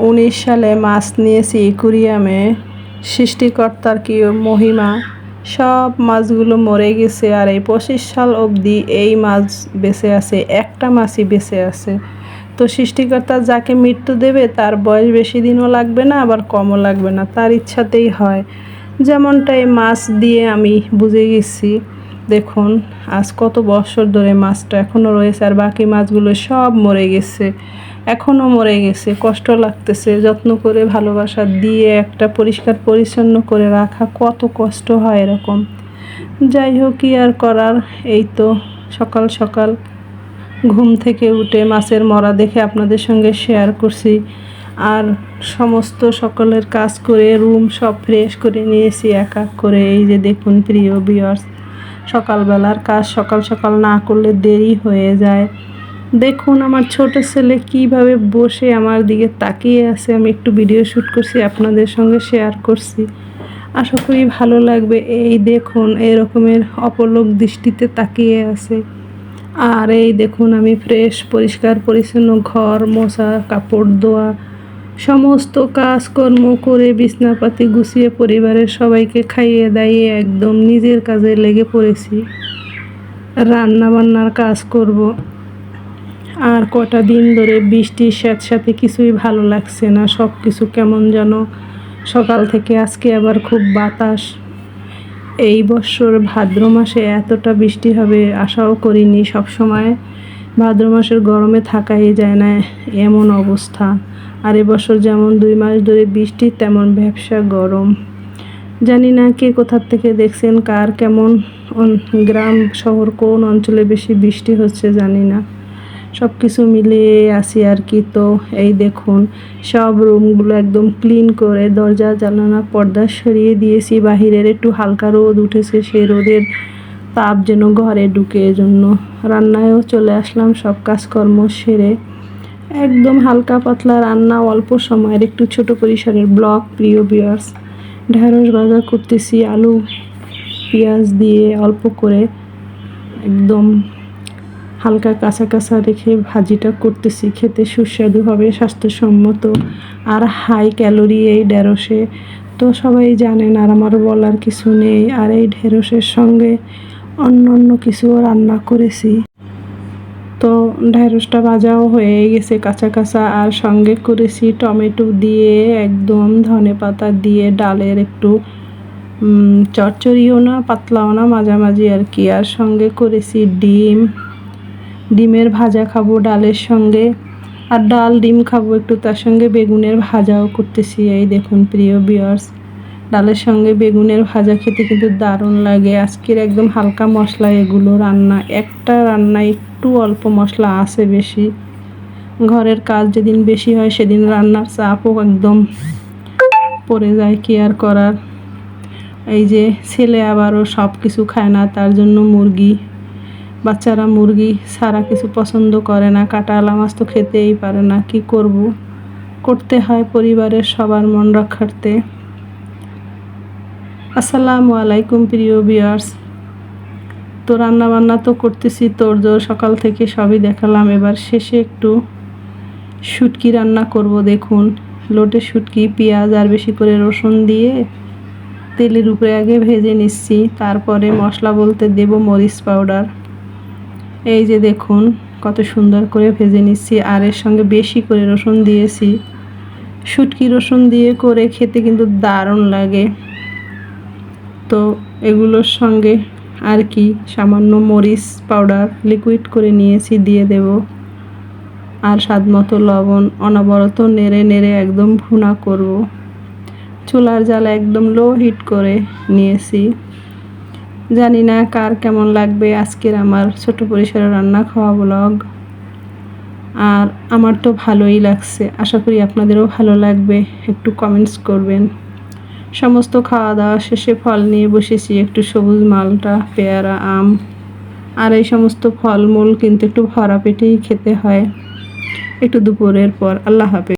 উনিশ সালে মাছ নিয়েছি একুরিয়ামে সৃষ্টিকর্তার কি মহিমা? সব মাছগুলো মরে গেছে আর এই পঁচিশ সাল অবধি এই মাছ বেঁচে আছে, একটা মাছই বেঁচে আছে। তো সৃষ্টিকর্তা যাকে মৃত্যু দেবে, তার বয়স বেশি দিনও লাগবে না, আবার কমও লাগবে না, তার ইচ্ছাতেই হয়। যেমনটা এই মাছ দিয়ে আমি বুঝে গেছি। দেখুন, আজ কত বছর ধরে মাছটা এখনও রয়েছে আর বাকি মাছগুলো সব মরে গেছে। এখনও মরে গেছে, কষ্ট লাগতেছে, যত্ন করে ভালোবাসা দিয়ে একটা পরিষ্কার পরিচ্ছন্ন করে রাখা, কত কষ্ট হয় এরকম। যাই হোক, কি আর করার, এই তো সকাল সকাল। ঘুম থেকে উঠে মাছের মরা দেখে আপনাদের সঙ্গে শেয়ার করছি। আর সমস্ত সকলের কাজ করে রুম সব ফ্রেশ করে নিয়েছি, এক এক করে। এই যে দেখুন, প্রিয় বিয়ার্স সকালবেলার কাজ সকাল সকাল না করলে দেরি হয়ে যায়। দেখুন আমার ছোট ছেলে কীভাবে বসে আমার দিকে তাকিয়ে আছে। আমি একটু ভিডিও শ্যুট করছি, আপনাদের সঙ্গে শেয়ার করছি। আশা করি ভালো লাগবে। এই দেখুন, এরকমের অপলোক দৃষ্টিতে তাকিয়ে আছে। আর এই দেখুন, আমি ফ্রেশ পরিষ্কার, পরিচ্ছন্ন ঘর মশা কাপড় ধোয়া, সমস্ত কাজকর্ম করে বিছনাপাতি গুছিয়ে পরিবারের সবাইকে খাইয়ে দাইয়ে একদম নিজের কাজে লেগে পড়েছি। রান্না বান্নার কাজ করব। আর কটা দিন ধরে বৃষ্টির সাথে কিছুই ভালো লাগছে না। সব কিছু কেমন যেন সকাল থেকে আজকে আবার খুব বাতাস। এই বছর ভাদ্র মাসে এতটা বৃষ্টি হবে আশাও করিনি। সব সময় ভাদ্র মাসের গরমে থাকাই যায় না এমন অবস্থা। আর এবছর যেমন দুই মাস ধরে বৃষ্টি, তেমন ব্যবসা গরম। জানি না কে কোথার থেকে দেখছেন, কার কেমন গ্রাম, শহর, কোন অঞ্চলে বেশি বৃষ্টি হচ্ছে জানি না। সব কিছু মিলিয়ে আসি আর কি। তো এই দেখুন, সব রুমগুলো একদম ক্লিন করে দরজা জানানা পর্দা সরিয়ে দিয়েছি। বাহিরের একটু হালকা রোদ উঠেছে সেই রোদের তাপ যেন ঘরে ঢুকে এজন্য। রান্নায়ও চলে আসলাম সব কাজকর্ম সেরে। একদম হালকা পাতলা রান্না, অল্প সময়ের একটু ছোট পরিসরের ব্লক, প্রিয় বিয়ার্স ঢেঁড়স ভাজা করতেছি, আলু, পেঁয়াজ দিয়ে অল্প করে একদম হালকা কাঁচা কাঁচা রেখে ভাজিটা করতেছি। খেতে সুস্বাদু হবে স্বাস্থ্যসম্মত আর হাই ক্যালোরি এই ঢেঁড়সে। তো সবাই জানেন আর আমার বলার কিছু নেই, আর এই ঢেঁড়সের সঙ্গে অন্য অন্য কিছুও রান্না করেছি। তো ঢেঁড়সটা ভাজাও হয়ে গেছে কাঁচা কাঁচা, আর সঙ্গে করেছি টমেটো দিয়ে একদম ধনে পাতা দিয়ে ডালের একটু চচ্চড়িও না, পাতলাও না, মাঝামাঝি আর কি। আর সঙ্গে করেছি ডিম ডিমের ভাজা খাব, ডালের সঙ্গে। আর ডাল, ডিম খাব একটু, তার সঙ্গে বেগুনের ভাজাও করতেছি। এই দেখুন, প্রিয় বিয়ার্স ডালের সঙ্গে বেগুনের ভাজা খেতে কিন্তু দারুণ লাগে। আজকের একদম হালকা মশলা এগুলো রান্না। একটা রান্না একটু অল্প মশলা আছে বেশি। ঘরের কাজ যেদিন বেশি হয়, সেদিন রান্নার চাপও একদম পড়ে যায় কি আর করার। এই যে ছেলে আবারও সব কিছু খায় না, তার জন্য মুরগি বাচ্চারা মুরগি সারা কিছু পছন্দ করে না কাটা আলা মাছ তো খেতেই পারে না, কি করব? করতে হয় পরিবারের সবার মন রক্ষার্থে। আসসালামু আলাইকুম প্রিয় বিয়ার্স তো রান্নাবান্না তো করতেছি, তোর জোর সকাল থেকে সবই দেখালাম। এবার শেষে একটু শুটকি রান্না করব, দেখুন। লোটে শুটকি, পেঁয়াজ আর বেশি করে রসুন দিয়ে তেলের উপরে আগে ভেজে নিচ্ছি। তারপরে মশলা বলতে দেব মরিচ পাউডার। এই যে দেখুন, কত সুন্দর করে ভেজে নিচ্ছি, আর এর সঙ্গে বেশি করে রসুন দিয়েছি। শুটকি রসুন দিয়ে করে খেতে কিন্তু দারুণ লাগে। তো এগুলোর সঙ্গে আর কি, সামান্য মরিচ পাউডার লিকুইড করে নিয়েছি, দিয়ে দেব। আর স্বাদ মতো লবণ, অনবরত নেড়ে নেড়ে একদম ভুনা করব। চুলার জাল একদম লো হিট করে নিয়েছি। জানি না কার কেমন লাগবে আজকের আমার ছোট পরিসরে রান্না খাওয়া ব্লগ আর আমার তো ভালোই লাগছে, আশা করি আপনাদেরও ভালো লাগবে, একটু কমেন্টস করবেন। সমস্ত খাওয়া দাওয়া শেষে ফল নিয়ে বসেছি, একটু সবুজ মালটা, পেয়ারা, আম, আর এই সমস্ত ফলমূল কিন্তু একটু ভরা পেটেই খেতে হয়। একটু দুপুরের পর, আল্লাহ হাফেজ।